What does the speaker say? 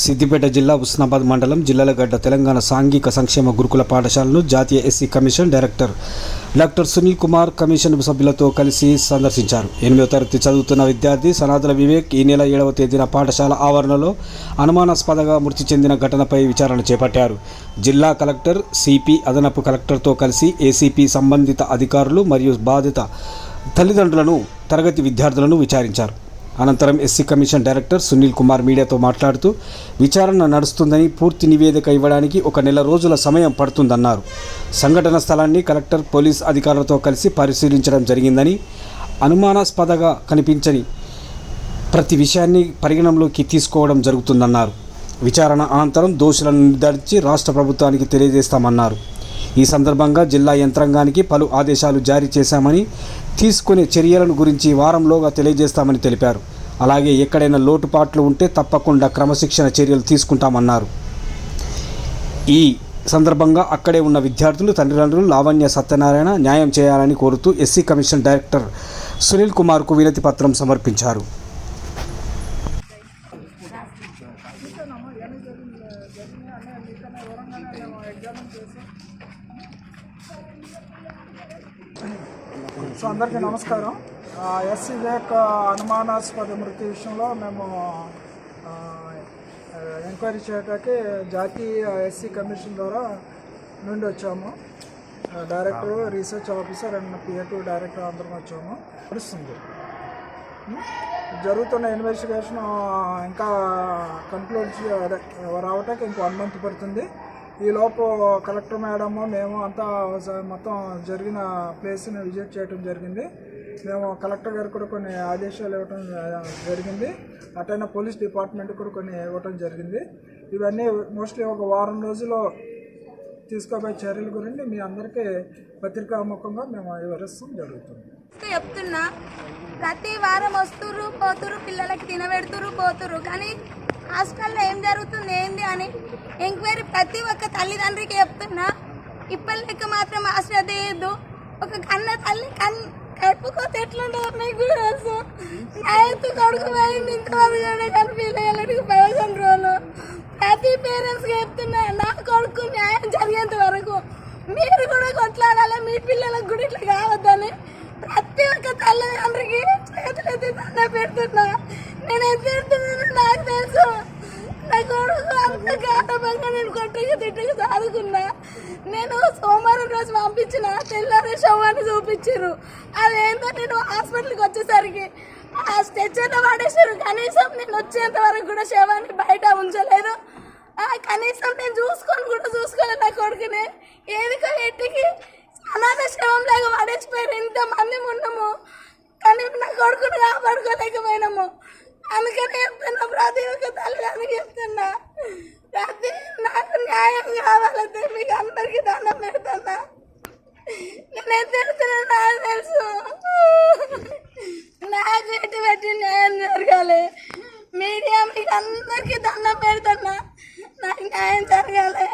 సిద్దిపేట జిల్లా ఉస్నాబాద్ మండలం జిల్లలగడ్డ తెలంగాణ సాంఘిక సంక్షేమ గురుకుల పాఠశాలను జాతీయ SC commission director doctor Sunil Kumar commission సభ్యులతో కలిసి సందర్శించారు. ఎనిమిదవ తరగతి చదువుతున్న విద్యార్థి సనాతన వివేక్ ఈ నెల ఏడవ తేదీన పాఠశాల ఆవరణలో అనుమానాస్పదగా మృతి చెందిన ఘటనపై విచారణ చేపట్టారు. జిల్లా కలెక్టర్ సిపి అదనపు కలెక్టర్తో కలిసి ఏసీపీ సంబంధిత అధికారులు మరియు బాధిత తల్లిదండ్రులను తరగతి విద్యార్థులను విచారించారు. అనంతరం SC commission director Sunil Kumar మీడియాతో మాట్లాడుతూ విచారణ నడుస్తుందని పూర్తి నివేదిక ఇవ్వడానికి ఒక నెల రోజుల సమయం పడుతుందన్నారు. సంఘటన స్థలాన్ని కలెక్టర్ పోలీస్ అధికారులతో కలిసి పరిశీలించడం జరిగిందని అనుమానాస్పదగా కనిపించని ప్రతి విషయాన్ని పరిగణంలోకి తీసుకోవడం జరుగుతుందన్నారు. విచారణ అనంతరం దోషులను నిర్ధారించి రాష్ట్ర ప్రభుత్వానికి తెలియజేస్తామన్నారు. ఈ సందర్భంగా జిల్లా యంత్రాంగానికి పలు ఆదేశాలు జారీ చేశామని తీసుకునే చర్యలను గురించి వారంలోగా తెలియజేస్తామని తెలిపారు. అలాగే ఎక్కడైనా లోటుపాట్లు ఉంటే తప్పకుండా క్రమశిక్షణ చర్యలు తీసుకుంటామన్నారు. ఈ సందర్భంగా అక్కడే ఉన్న విద్యార్థులు తల్లిదండ్రులు లావణ్య సత్యనారాయణ న్యాయం చేయాలని కోరుతూ ఎస్సీ కమిషన్ డైరెక్టర్ సునీల్ కుమార్కు వినతి పత్రం సమర్పించారు. సో అందరికీ నమస్కారం. ఎస్ వివేక్ అనుమానాస్పద మృతి విషయంలో మేము ఎంక్వైరీ చేయటానికి జాతీయ ఎస్సీ కమిషన్ ద్వారా నుండి వచ్చాము. ఆ, director research officer and P A to to director అందరం వచ్చాము. నడుస్తుంది. జరుగుతున్న ఇన్వెస్టిగేషన్ ఇంకా కంక్లూడ్ అదే రావటానికి ఇంకో వన్ మంత్ పడుతుంది. ఈలోపు కలెక్టర్ మేడము మేము అంతా మొత్తం జరిగిన ప్లేస్ని విజిట్ చేయడం జరిగింది. మేము కలెక్టర్ గారు కూడా కొన్ని ఆదేశాలు ఇవ్వటం జరిగింది. అటైనా పోలీస్ డిపార్ట్మెంట్ కూడా కొన్ని ఇవ్వటం జరిగింది. ఇవన్నీ మోస్ట్లీ ఒక వారం రోజుల్లో తీసుకోబోయే చర్యల గురించి మీ అందరికీ పత్రికాముఖంగా మేము వివరిస్తాం జరుగుతుంది. చెప్తున్నా ప్రతి వారం వస్తుర్రు పోతురు పిల్లలకి తినబెడుతురు పోతురు కానీ హాస్టల్లో ఏం జరుగుతుంది ఏంది అని ఎంక్వైరీ ప్రతి ఒక్క తల్లిదండ్రికి చెప్తున్నా. ఇప్పటికి మాత్రం ఆశ్రద్ధ చేయొద్దు ఒక కన్న తల్లి కన్ కడుపుకోతే ఎట్లుంటుందో మీకు కూడా తెలుసు. నా ఎత్తు కొడుకు పోయింది ఇంతవరకు కూడా కనిపించలేనికి పదకొండు రోజులు ప్రతి పేరెంట్స్కి చెప్తున్నా నా కొడుకు న్యాయం జరిగేంత వరకు మీరు కూడా కొట్లాడాలి మీ పిల్లలకు కూడా ఇట్లా కావద్దని ప్రతి ఒక్క తల్లిదండ్రికి చేతులెత్తి దండ పెడుతున్నా. నేను ఎంత పెడుతున్నా తెలుసు. నా కొడుకు అంత గాఢంగా నేను కొట్టుకు తిట్టగా సాదుకున్నా. నేను సోమవారం రోజు పంపించిన తెల్లారి శవాన్ని చూపించారు అదేంటో నేను హాస్పిటల్కి వచ్చేసరికి ఆ స్ట్రెచ్చర్లో పడేసారు కనీసం నేను వచ్చేంత వరకు కూడా శవాన్ని బయట ఉంచలేదు. ఆ, కనీసం నేను చూసుకొని కూడా చూసుకోలేదు నా కొడుకుని. ఏదికో ఎట్టికి అనాథ శవం లాగా పడేసిపోయారు ఇంతమంది ఉన్నాము. కానీ నా కొడుకుని కాపాడుకోలేకపోయినాము. అందుకని చెప్తున్నా ప్రతి ఒక్క తల్లిదండ్రులకు చెప్తున్నా. ప్రతి నాకు న్యాయం కావాలంటే మీకు అందరికీ దండం పెడుతున్నా. నేను ఎంత నాకు తెలుసు. నా చేతి పెట్టి న్యాయం జరగాలి. మీడియా మీకు అందరికీ దండం పెడుతున్నా. నాకు న్యాయం జరగాలి.